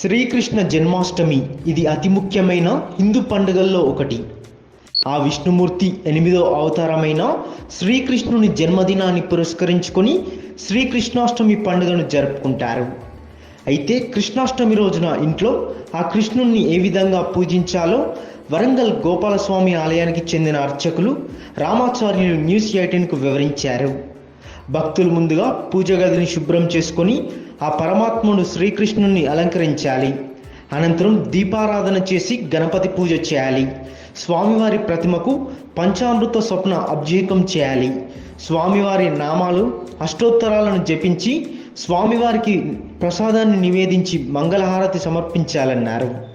శ్రీకృష్ణ జన్మాష్టమి ఇది అతి ముఖ్యమైన హిందూ పండుగల్లో ఒకటి. ఆ విష్ణుమూర్తి ఎనిమిదో అవతారమైన శ్రీకృష్ణుని జన్మదినాన్ని పురస్కరించుకొని శ్రీకృష్ణాష్టమి పండుగను జరుపుకుంటారు. అయితే కృష్ణాష్టమి రోజున ఇంట్లో ఆ కృష్ణుణ్ణి ఏ విధంగా పూజించాలో వరంగల్ గోపాలస్వామి ఆలయానికి చెందిన అర్చకులు రామాచార్యులు న్యూస్ ఎయిటీన్కు వివరించారు. భక్తులు ముందుగా పూజ గదిని శుభ్రం చేసుకొని ఆ పరమాత్ముడు శ్రీకృష్ణుని అలంకరించాలి. అనంతరం దీపారాధన చేసి గణపతి పూజ చేయాలి. స్వామివారి ప్రతిమకు పంచామృత స్వప్న అభిషేకం చేయాలి. స్వామివారి నామాలు అష్టోత్తరాలను జపించి స్వామివారికి ప్రసాదాన్ని నివేదించి మంగళహారతి సమర్పించాలన్నారు.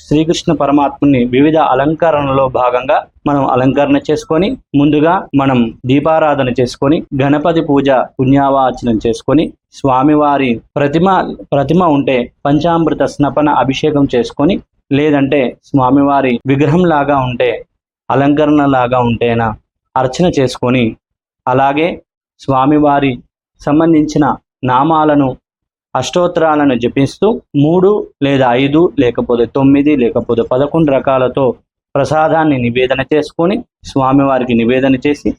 శ్రీకృష్ణ పరమాత్ముని వివిధ అలంకరణలో భాగంగా మనం అలంకరణ చేసుకొని ముందుగా మనం దీపారాధన చేసుకొని గణపతి పూజ పుణ్యావాచనం చేసుకొని స్వామివారి ప్రతిమ ప్రతిమ ఉంటే పంచామృత స్నపన అభిషేకం చేసుకొని లేదంటే స్వామివారి విగ్రహం లాగా ఉంటే అలంకరణ లాగా ఉంటేనా అర్చన చేసుకొని అలాగే స్వామివారి సంబంధించిన నామాలను అష్టోత్తరాలను జపిస్తూ మూడు లేదా ఐదు లేకపోతే తొమ్మిది లేకపోతే పదకొండు రకాలతో ప్రసాదాన్ని నివేదన చేసుకొని స్వామివారికి నివేదన చేసి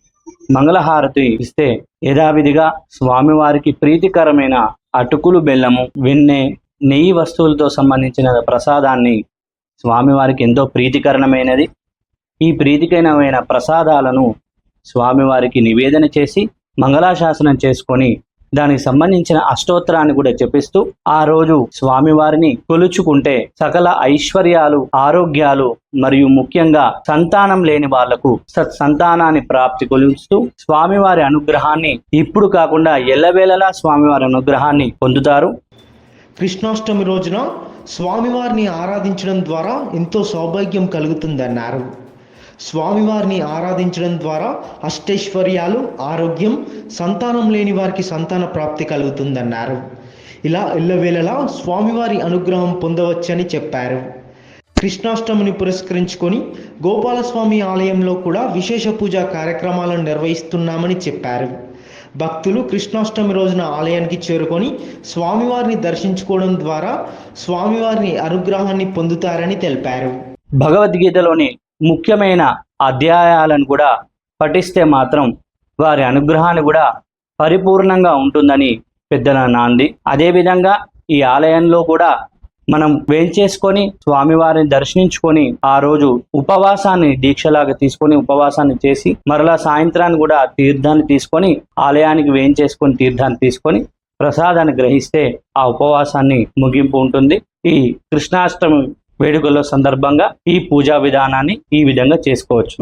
మంగళహారతి ఇస్తే యథావిధిగా స్వామివారికి ప్రీతికరమైన అటుకులు బెల్లము వెన్నె నెయ్యి వస్తువులతో సంబంధించిన ప్రసాదాన్ని స్వామివారికి ఎంతో ప్రీతికరణమైనది. ఈ ప్రీతికరమైన ప్రసాదాలను స్వామివారికి నివేదన చేసి మంగళాశాసనం చేసుకొని దానికి సంబంధించిన అష్టోత్తరాన్ని కూడా జపిస్తూ ఆ రోజు స్వామివారిని కొలుచుకుంటే సకల ఐశ్వర్యాలు ఆరోగ్యాలు మరియు ముఖ్యంగా సంతానం లేని వాళ్ళకు సత్ సంతానాన్ని ప్రాప్తి కొలుస్తూ స్వామివారి అనుగ్రహాన్ని ఇప్పుడు కాకుండా ఎల్లవేళలా స్వామివారి అనుగ్రహాన్ని పొందుతారు. కృష్ణాష్టమి రోజున స్వామివారిని ఆరాధించడం ద్వారా ఎంతో సౌభాగ్యం కలుగుతుందన్నారు. స్వామివారిని ఆరాధించడం ద్వారా అష్టైశ్వర్యాలు ఆరోగ్యం సంతానం లేని వారికి సంతాన ప్రాప్తి కలుగుతుందన్నారు. ఇలా ఎల్లవేళలా స్వామివారి అనుగ్రహం పొందవచ్చని చెప్పారు. కృష్ణాష్టమిని పురస్కరించుకొని గోపాలస్వామి ఆలయంలో కూడా విశేష పూజా కార్యక్రమాలను నిర్వహిస్తున్నామని చెప్పారు. భక్తులు కృష్ణాష్టమి రోజున ఆలయానికి చేరుకొని స్వామివారిని దర్శించుకోవడం ద్వారా స్వామివారిని అనుగ్రహాన్ని పొందుతారని తెలిపారు. భగవద్గీతలోని ముఖ్యమైన అధ్యాయాలను కూడా పఠిస్తే మాత్రం వారి అనుగ్రహాన్ని కూడా పరిపూర్ణంగా ఉంటుందని పెద్దల నాంది. అదేవిధంగా ఈ ఆలయంలో కూడా మనం వేంచేసుకొని స్వామివారిని దర్శించుకొని ఆ రోజు ఉపవాసాన్ని దీక్షలాగా తీసుకొని ఉపవాసాన్ని చేసి మరలా సాయంత్రాన్ని కూడా తీర్థాన్ని తీసుకొని ఆలయానికి వేంచేసుకొని తీర్థాన్ని తీసుకొని ప్రసాదాన్ని గ్రహిస్తే ఆ ఉపవాసాన్ని ముగింపు ఉంటుంది. ఈ కృష్ణాష్టమి వేడుకల సందర్భంగా ఈ పూజా విధానాన్ని ఈ విధంగా చేసుకోవచ్చు.